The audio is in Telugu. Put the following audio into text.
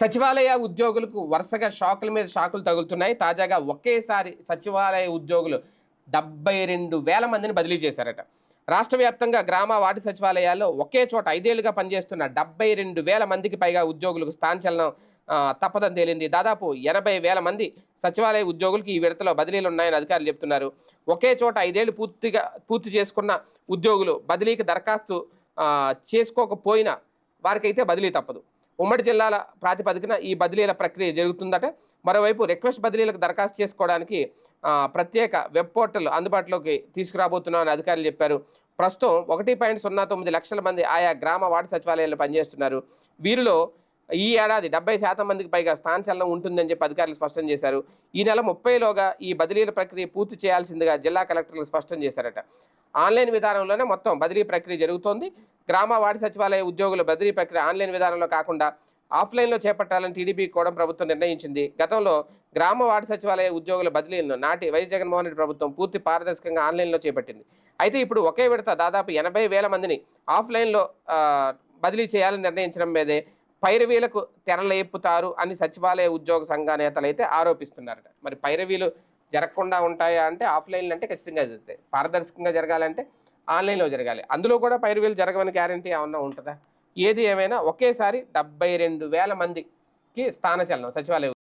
సచివాలయ ఉద్యోగులకు వరుసగా షాకుల మీద షాకులు తగులుతున్నాయి. తాజాగా ఒకేసారి సచివాలయ ఉద్యోగులు డెబ్బై రెండు వేల మందిని బదిలీ చేశారట. రాష్ట్ర వ్యాప్తంగా గ్రామ వార్డు సచివాలయాల్లో ఒకే చోట ఐదేళ్ళుగా పనిచేస్తున్న డెబ్బై రెండు వేల మందికి పైగా ఉద్యోగులకు స్థానచలనం తప్పదని తేలింది. దాదాపు ఎనభై వేల మంది సచివాలయ ఉద్యోగులకు ఈ విడతలో బదిలీలు ఉన్నాయని అధికారులు చెప్తున్నారు ఒకే చోట ఐదేళ్ళు పూర్తిగా పూర్తి చేసుకున్న ఉద్యోగులు బదిలీకి దరఖాస్తు చేసుకోకపోయినా వారికైతే బదిలీ తప్పదు. ఉమ్మడి జిల్లాల ప్రాతిపదికన ఈ బదిలీల ప్రక్రియ జరుగుతుందట. మరోవైపు రిక్వెస్ట్ బదిలీలకు దరఖాస్తు చేసుకోవడానికి ప్రత్యేక వెబ్ పోర్టల్ అందుబాటులోకి తీసుకురాబోతున్నామని అధికారులు చెప్పారు. ప్రస్తుతం ఒకటి పాయింట్ సున్నా తొమ్మిది లక్షల మంది ఆయా గ్రామ వార్డు సచివాలయాల్లో పనిచేస్తున్నారు. వీరిలో ఈ ఏడాది డెబ్బై శాతం మందికి పైగా స్థానచలనం ఉంటుందని చెప్పి అధికారులు స్పష్టం చేశారు. ఈ నెల ముప్పైలోగా ఈ బదిలీల ప్రక్రియ పూర్తి చేయాల్సిందిగా జిల్లా కలెక్టర్లు స్పష్టం చేశారట. ఆన్లైన్ విధానంలోనే మొత్తం బదిలీ ప్రక్రియ జరుగుతోంది. గ్రామ వార్డు సచివాలయ ఉద్యోగుల బదిలీ ప్రక్రియ ఆన్లైన్ విధానంలో కాకుండా ఆఫ్లైన్లో చేపట్టాలని టీడీపీ కూడా ప్రభుత్వం నిర్ణయించింది. గతంలో గ్రామ వార్డు సచివాలయ ఉద్యోగుల బదిలీలను నాటి వైఎస్ జగన్మోహన్ రెడ్డి ప్రభుత్వం పూర్తి పారదర్శకంగా ఆన్లైన్లో చేపట్టింది. అయితే ఇప్పుడు ఒకే విడత దాదాపు ఎనభై వేల మందిని ఆఫ్లైన్లో బదిలీ చేయాలని నిర్ణయించడం మీదే పైరవీలకు తెరలేపుతారు అని సచివాలయ ఉద్యోగ సంఘ నేతలు అయితే ఆరోపిస్తున్నారట. మరి పైరవీలు జరగకుండా ఉంటాయా అంటే ఆఫ్లైన్లు అంటే ఖచ్చితంగా జరుగుతాయి. పారదర్శకంగా జరగాలంటే ఆన్లైన్లో జరగాలి. అందులో కూడా పైరువేలు జరగవని గ్యారంటీ ఏమన్నా ఉంటుందా? ఏది ఏమైనా ఒకేసారి డెబ్బై రెండు వేల మందికి స్థానచలనం సచివాలయ